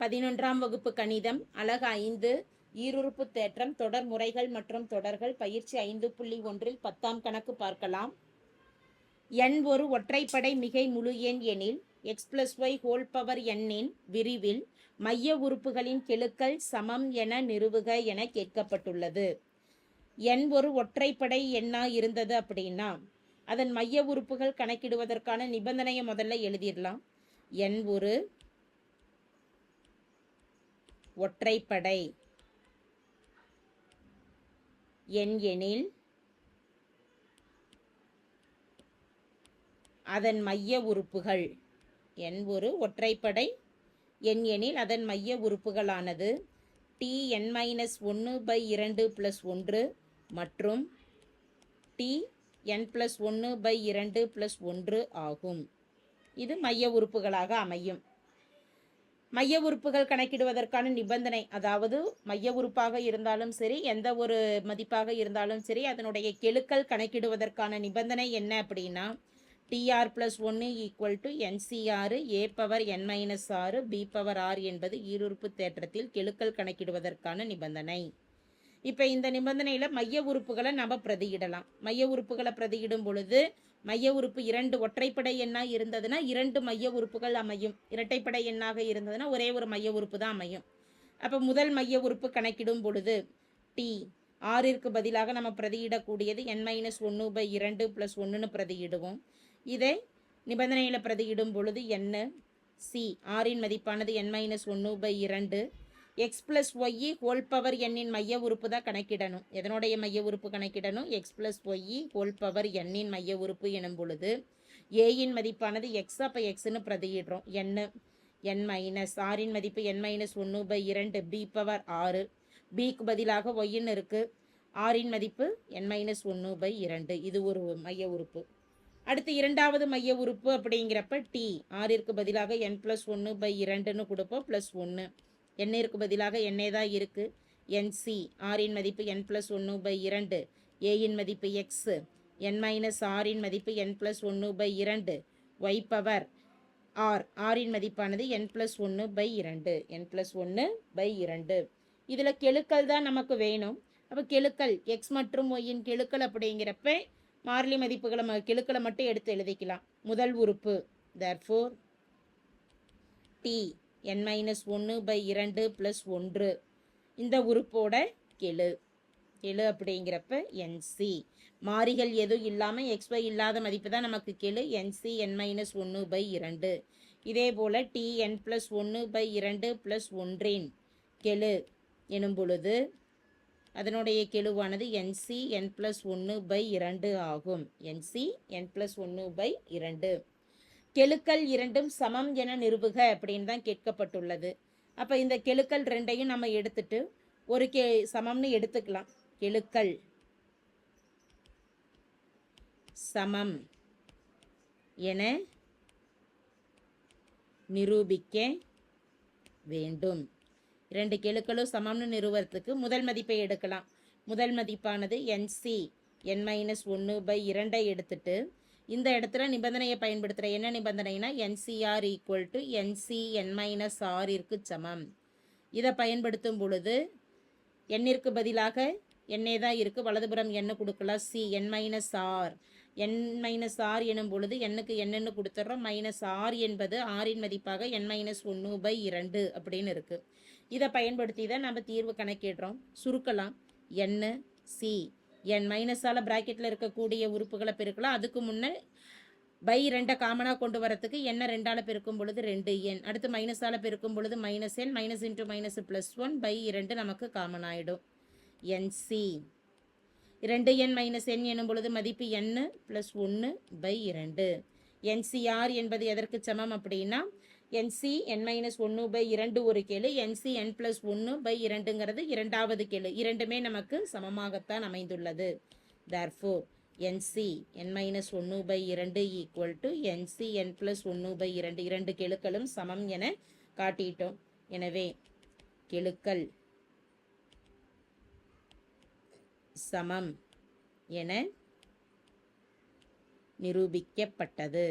பதினொன்றாம் வகுப்பு கணிதம் அலகு ஐந்து ஈருறுப்பு தேற்றம் தொடர் முறைகள் மற்றும் தொடர்கள் பயிற்சி ஐந்து புள்ளி ஒன்றில் பத்தாம் கணக்கு பார்க்கலாம். எண் ஒரு ஒற்றைப்படை மிகை முழு எண் எனில் X plus Y whole power எண்ணின் விரிவில் மைய உறுப்புகளின் கெழுக்கள் சமம் என நிறுவுக என கேட்கப்பட்டுள்ளது. எண் ஒரு ஒற்றைப்படை எண்ணா இருந்தது அப்படின்னா அதன் மைய உறுப்புகள் கணக்கிடுவதற்கான நிபந்தனையை முதல்ல எழுதிடலாம். எண் ஒரு ஒற்றைப்படை. எண் எனில் அதன் மைய உறுப்புகள். என் ஒரு ஒற்றைப்படை எண் எனில் அதன் மைய உறுப்புகளானது டி என் மைனஸ் ஒன்று பை இரண்டு ப்ளஸ் ஒன்று மற்றும் டி என் ப்ளஸ் ஒன்று பை இரண்டு ப்ளஸ் ஒன்று ஆகும். இது மைய உறுப்புகளாக அமையும். மைய உறுப்புகள் கணக்கிடுவதற்கான நிபந்தனை அதாவது மைய உறுப்பாக இருந்தாலும் சரி எந்த ஒரு மதிப்பாக இருந்தாலும் சரி அதனுடைய கெழுக்கள் கணக்கிடுவதற்கான நிபந்தனை என்ன அப்படின்னா டிஆர் பிளஸ் ஒன்று equal to NCR A power N minus ஆறு பி பவர் ஆர் என்பது ஈருறுப்பு தேற்றத்தில் கெழுக்கள் கணக்கிடுவதற்கான நிபந்தனை. இப்போ இந்த நிபந்தனையில் மைய உறுப்புகளை நம்ம பிரதியிடலாம். மைய உறுப்புகளை பிரதியிடும் பொழுது மைய உறுப்பு இரண்டு ஒற்றைப்படை எண்ணாக இருந்ததுன்னா இரண்டு மைய உறுப்புகள் அமையும். இரட்டைப்படை எண்ணாக இருந்ததுன்னா ஒரே ஒரு மைய உறுப்பு தான் அமையும். அப்போ முதல் மைய உறுப்பு கணக்கிடும் பொழுது டி ஆறிற்கு பதிலாக நம்ம பிரதியிடக்கூடியது என் மைனஸ் ஒன்று பை இரண்டு ப்ளஸ் ஒன்றுன்னு பிரதியிடுவோம். இதை நிபந்தனையில் பிரதியிடும் பொழுது என்ன சி ஆறின் மதிப்பானது என் மைனஸ் ஒன்று பை இரண்டு X plus Y whole power எண்ணின் மைய உறுப்பு தான் கணக்கிடணும். எதனுடைய மைய உறுப்பு கணக்கிடணும்? X plus Y whole power எண்ணின் மைய உறுப்பு எனும் பொழுது ஏயின் மதிப்பானது எக்ஸ் அப்போ எக்ஸ்னு பிரதியிடுறோம். என்னு என் மைனஸ் ஆரின் மதிப்பு என் மைனஸ் ஒன்று பை இரண்டு பி பவர் ஆறு. பிக்கு பதிலாக ஒய்ன்னு இருக்குது ஆரின் மதிப்பு என் மைனஸ் ஒன்று பை இரண்டு. இது ஒரு மைய உறுப்பு. அடுத்து இரண்டாவது மைய உறுப்பு அப்படிங்கிறப்ப டி ஆறிற்கு பதிலாக என் ப்ளஸ் ஒன்று பை இரண்டுன்னு கொடுப்போம். ப்ளஸ் ஒன்று எண்ணிற்கு பதிலாக எண்ணே தான் இருக்குது என்சி ஆறின் மதிப்பு என் ப்ளஸ் ஒன்று பை இரண்டு. ஏயின் மதிப்பு எக்ஸு. என் மைனஸ் ஆறின் மதிப்பு என் ப்ளஸ் ஒன்று பை இரண்டு. Y power R. ஆறின் மதிப்பானது என் ப்ளஸ் ஒன்று பை இரண்டு. என் ப்ளஸ் ஒன்று பை இரண்டு. இதில் கெழுக்கள் தான் நமக்கு வேணும். அப்போ கெழுக்கள் எக்ஸ் மற்றும் ஒய்யின் கெழுக்கள் அப்படிங்கிறப்ப மாறிலி மதிப்புகளை ம கெழுக்களை மட்டும் எடுத்து எழுதிக்கலாம். முதல் உறுப்பு தர்ஃபோர் டி என் மைனஸ் ஒன்று பை இரண்டு ப்ளஸ் ஒன்று. இந்த உறுப்போட கெழு. கெழு அப்படிங்கிறப்ப என்சி மாறிகள் எதுவும் இல்லாமல் எக்ஸ்ஒய் இல்லாத மதிப்பு தான் நமக்கு கெழு. என்சி என் மைனஸ் ஒன்று பை இரண்டு. இதே போல் டி என் ப்ளஸ் ஒன்று பை இரண்டு ப்ளஸ் ஒன்றின் கெழு எனும் பொழுது அதனுடைய கெழுவானது என்சி என் ப்ளஸ் ஒன்று பை இரண்டு ஆகும். என்சி என் ப்ளஸ் ஒன்று பை இரண்டு. கெழுக்கள் இரண்டும் சமம் என நிறுவுக அப்படின்னு தான் கேட்கப்பட்டுள்ளது. அப்போ இந்த கெழுக்கள் ரெண்டையும் நம்ம எடுத்துட்டு ஒரு கே சமம்னு எடுத்துக்கலாம். கெழுக்கள் சமம் என நிரூபிக்க வேண்டும். இரண்டு கெழுக்களும் சமம்னு நிறுவறதுக்கு முதல் மதிப்பை எடுக்கலாம். முதல் மதிப்பானது என்சி என் மைனஸ் ஒன்று பை இரண்டை எடுத்துட்டு இந்த இடத்துல நிபந்தனையை பயன்படுத்துகிற என்ன நிபந்தனைனா NCR equal to NC N minus ஆறிற்கு சமம். இதை பயன்படுத்தும் பொழுது எண்ணிற்கு பதிலாக எண்ணே தான் இருக்குது வலதுபுறம் எண்ணு கொடுக்கலாம். C N minus R N minus R எனும் பொழுது எண்ணுக்கு என்னென்னு கொடுத்துட்றோம் மைனஸ் ஆர் என்பது ஆறின் மதிப்பாக என் மைனஸ் ஒன்று பை இரண்டு அப்படின்னு இருக்குது இதை பயன்படுத்தி தான் நம்ம தீர்வு கணக்கிடுறோம். சுருக்கலாம். எண்ணு சி என் மைனஸால் ப்ராக்கெட்டில் இருக்கக்கூடிய உறுப்புகளை பெருக்கலாம். அதுக்கு முன்னே பை ரெண்டை காமனாக கொண்டு வரத்துக்கு என்ன ரெண்டால் பெருக்கும் பொழுது ரெண்டு என் அடுத்து மைனஸால் பெருக்கும் பொழுது minus N minus into minus plus one by இரண்டு நமக்கு காமன் ஆகிடும் என்சி இரண்டு என் மைனஸ் என் எனும் பொழுது மதிப்பு என் ப்ளஸ் ஒன்று பை இரண்டு. என்சிஆர் என்பது எதற்கு சமம் அப்படின்னா என்சி என் மைனஸ் ஒன்று பை இரண்டு ஒரு கெழு என்சி என் ப்ளஸ் ஒன்று பை இரண்டுங்கிறது இரண்டாவது கெழு இரண்டுமே நமக்கு சமமாகத்தான் அமைந்துள்ளது. தர்ஃபோர் என்சி என் மைனஸ் ஒன்று பை இரண்டு equal to NC N plus ஒன்று பை இரண்டு. இரண்டு கெழுக்களும் சமம் என காட்டிட்டோம். எனவே கெழுக்கள் சமம் என நிரூபிக்கப்பட்டது.